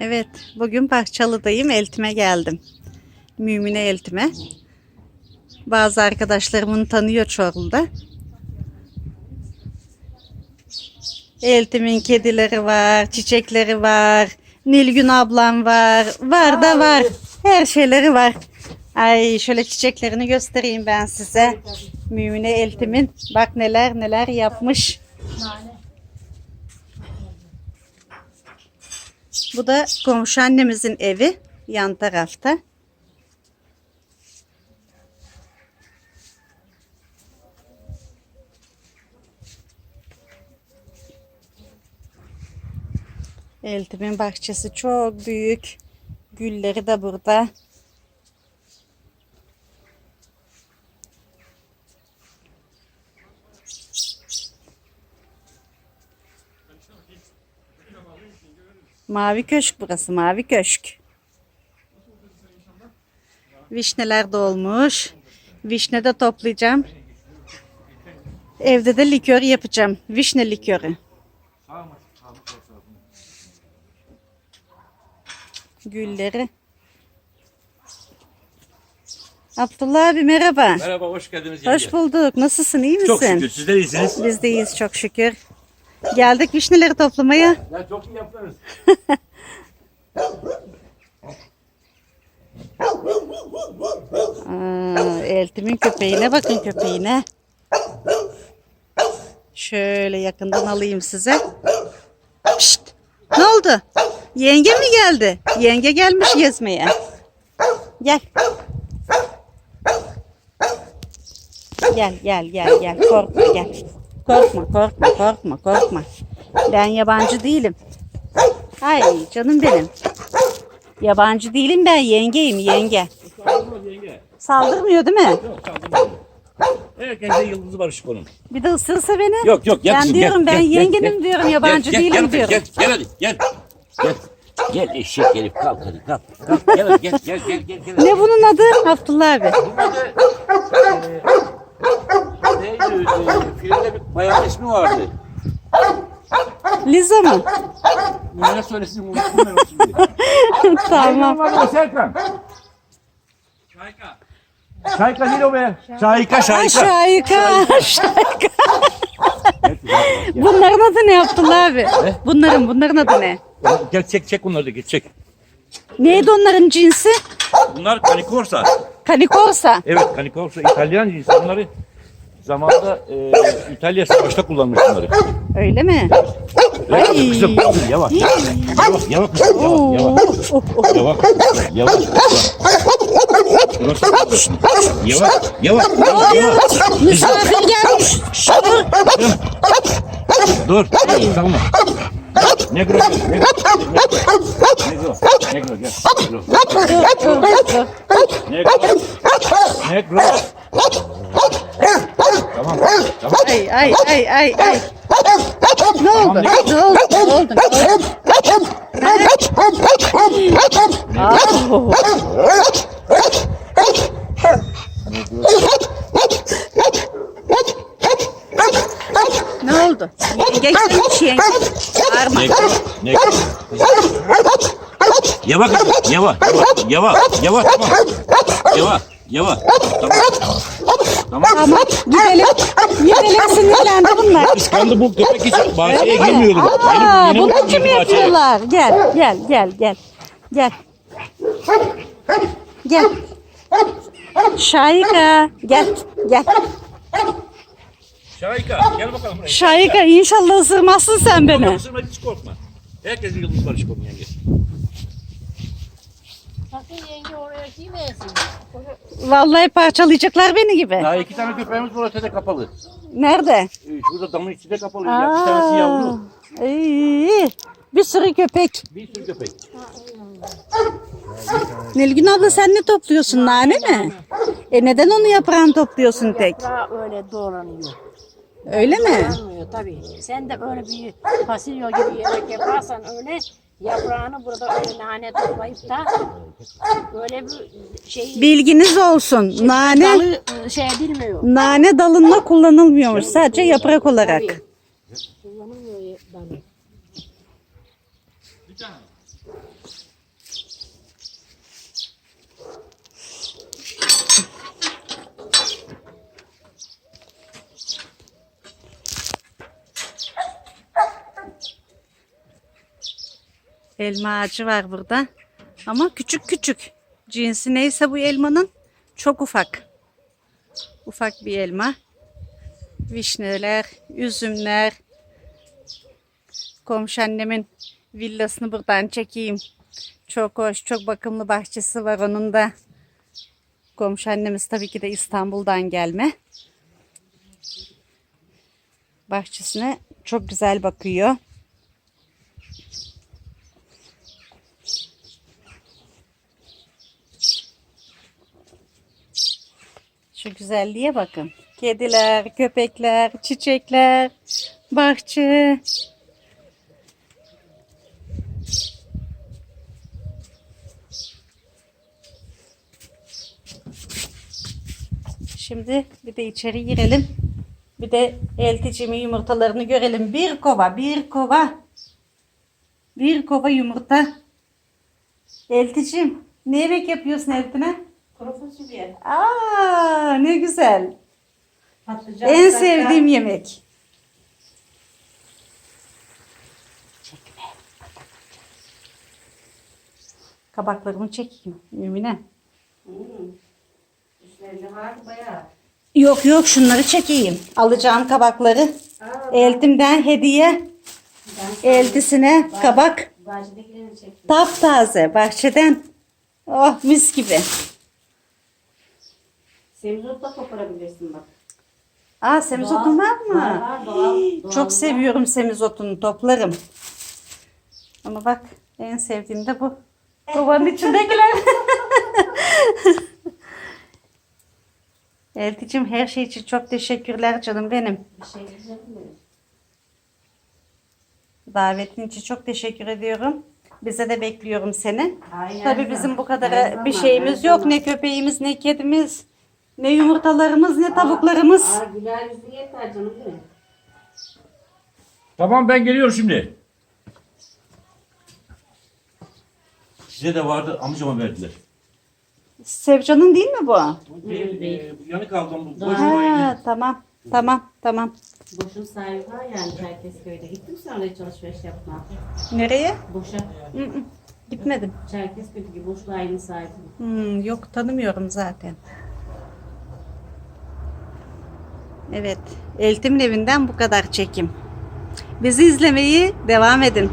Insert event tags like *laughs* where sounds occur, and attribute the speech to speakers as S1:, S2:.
S1: Evet, bugün Bahçalı'dayım. Eltime geldim. Mümine Eltime. Bazı arkadaşlarım onu tanıyor Çorlu'da. Eltimin kedileri var, çiçekleri var. Nilgün ablam var. Var da var. Her şeyleri var. Ay şöyle çiçeklerini göstereyim ben size. Mümine Eltim'in bak neler neler yapmış. Bu da komşu annemizin evi yan tarafta. Eltimin bahçesi çok büyük. Gülleri de burada. Mavi köşk burası, mavi köşk. Vişneler dolmuş. Vişne de toplayacağım. Evde de likör yapacağım. Vişne likörü. Gülleri. Abdullah abi merhaba.
S2: Merhaba, hoş geldiniz.
S1: Hoş bulduk. Nasılsın? iyi misin?
S2: Çok şükür, sizler iyisiniz.
S1: Biz de iyiyiz çok şükür. Geldik vişneleri toplamaya.
S2: Ya çok iyi yaptınız.
S1: Aa, eltimin köpeğine bakın köpeğine. Şöyle yakından alayım size. Pişt! Ne oldu? Yenge mi geldi? Yenge gelmiş gezmeye. Gel. Gel gel gel gel. Korkma gel. Korkma korkma korkma korkma. Ben yabancı değilim. Ay canım benim. Yabancı değilim ben yengeyim yenge. Saldırmıyor değil mi?
S2: Yok, saldırmaz. Herkese yıldızı var onun.
S1: Bir de ısırsa beni.
S2: Yok yok, gel
S1: Ben
S2: kızım,
S1: diyorum
S2: gel,
S1: ben
S2: gel,
S1: yengenim
S2: gel,
S1: diyorum
S2: gel.
S1: yabancı
S2: Gel, gel,
S1: değilim
S2: gel,
S1: diyorum.
S2: Gel, gel hadi, gel. Gel. Gel eşek herif, kalk hadi, kalk. Kalk, gel hadi, gel, gel, gel, gel. gel.
S1: Ne bunun adı Abdullah abi?
S2: Neydi, e, filmde bir bayan ismi vardı.
S1: Liza mı?
S2: Ne söylesin, unuttum ben o şimdi. *laughs*
S1: tamam.
S2: Var mı Serkan? Şayka. Şayka değil o be. Şayka, şayka.
S1: Şayka. Şayka. Bunların adı ne Abdullah abi? Bunların bunların adı ne?
S2: Gel çek, çek bunları da git, çek.
S1: Neydi onların cinsi?
S2: Bunlar Canicorsa.
S1: Canicorsa.
S2: Evet Canicorsa İtalyan cinsi. Bunları zamanında e, İtalya savaşta kullanmış bunları.
S1: Öyle mi?
S2: Yavaş
S1: Ay.
S2: kızım, yavaş. Yavaş, yavaş kızım,
S1: Oo.
S2: yavaş, yavaş. Yavaş, yavaş, yavaş. Yavaş, yavaş, yavaş.
S1: Misafir gelmiş.
S2: Dur, tamam. Negro, negro, negro, negro. Negro,
S1: Dur, dur, dur.
S2: negro, negro. Tamam, tamam.
S1: Ay ay ay ay ay. Ne oldu? Ne oldu? Ne oldu? Ne oldu? Aa, Ne oldu? Yenge gelmiş yenge. Bağırma.
S2: Negro, negro. Yavaş, kızım, yavaş, yavaş, yavaş, tamam. Yavaş, yavaş. Tamam. Tamam.
S1: Tamam gidelim. Gidelim sinirlendi bunlar.
S2: Kıskandı bu köpek hiç bahçeye girmiyordu.
S1: Aa, bunu kim yapıyorlar? Gel gel gel gel. Gel. Gel. Şayika gel gel.
S2: Şahika gel bakalım buraya.
S1: Şayika inşallah ısırmazsın sen beni.
S2: Isırma hiç korkma. Herkesin yıldız var çıkıyor yenge.
S3: Sakın yenge oraya girmeyesin.
S1: Vallahi parçalayacaklar beni gibi.
S2: Daha iki tane köpeğimiz var ötede kapalı.
S1: Nerede?
S2: Ee, Şurada damın içinde kapalı. Ya, bir tanesi yavru.
S1: iyi. Bir sürü köpek.
S2: Bir sürü köpek.
S1: Nilgün abla sen ne topluyorsun? Nane mi? E neden onu yaprağını topluyorsun tek?
S3: Yaprağı öyle doğranıyor.
S1: Öyle mi?
S3: Doğranmıyor tabii. Sen de böyle bir fasulye gibi yemek yaparsan öyle yaprağını burada öyle nane toplayıp da böyle bir şey
S1: Bilginiz olsun. Nane
S3: dalı e, şey edilmiyor.
S1: nane dalında kullanılmıyormuş. Sadece yaprak olarak.
S3: Kullanılmıyor dalı.
S1: Elma ağacı var burada. Ama küçük küçük. Cinsi neyse bu elmanın çok ufak. Ufak bir elma. Vişneler, üzümler. Komşu annemin villasını buradan çekeyim. Çok hoş, çok bakımlı bahçesi var onun da. Komşu annemiz tabii ki de İstanbul'dan gelme. Bahçesine çok güzel bakıyor. Şu güzelliğe bakın. Kediler, köpekler, çiçekler, bahçe. Şimdi bir de içeri girelim. Bir de elticimin yumurtalarını görelim. Bir kova, bir kova. Bir kova yumurta. Elticim, ne yemek yapıyorsun eltine?
S3: Kuru fasulye.
S1: Aa, ne güzel.
S3: Patlıcan.
S1: En sevdiğim yemek. Çekme. Kabaklarımı çekeyim Mümine.
S3: Üstlerinde var bayağı.
S1: Yok yok şunları çekeyim. Alacağım kabakları. Eltimden hediye. Eltisine kabak.
S3: Bahçedekilerini çektim.
S1: Taptaze bahçeden. Oh mis gibi.
S3: Semizot da koparabilirsin bak.
S1: Aa semizotun var mı?
S3: Var, var, doğal- doğal
S1: Çok seviyorum semizotunu toplarım. Ama bak en sevdiğim de bu. Kovanın *laughs* içindekiler. *laughs* Elticim her şey için çok teşekkürler canım benim.
S3: Bir şey?
S1: Davetin için çok teşekkür ediyorum. Bize de bekliyorum seni.
S3: Aynen.
S1: Tabii bizim bu kadar bir şeyimiz yok. Ne köpeğimiz, ne kedimiz, ne yumurtalarımız, ne tavuklarımız.
S3: Aa, güler yüzlü yeter canım değil mi?
S2: Tamam ben geliyorum şimdi. Size de vardı amcama verdiler.
S1: Sevcan'ın değil mi bu?
S2: Bir, e, yanık aldım. Bu boş
S1: Ha, tamam, tamam, tamam.
S3: Boşun sahibi var yani Çerkezköy'de. Gittin mi sen oraya hiç alışveriş yapma?
S1: Nereye?
S3: Boşa.
S1: Hı hı, Gitmedim.
S3: Çerkezköy'deki boş aynı sahibi.
S1: Hmm, yok tanımıyorum zaten. Evet, Eltim'in evinden bu kadar çekim. Bizi izlemeyi devam edin.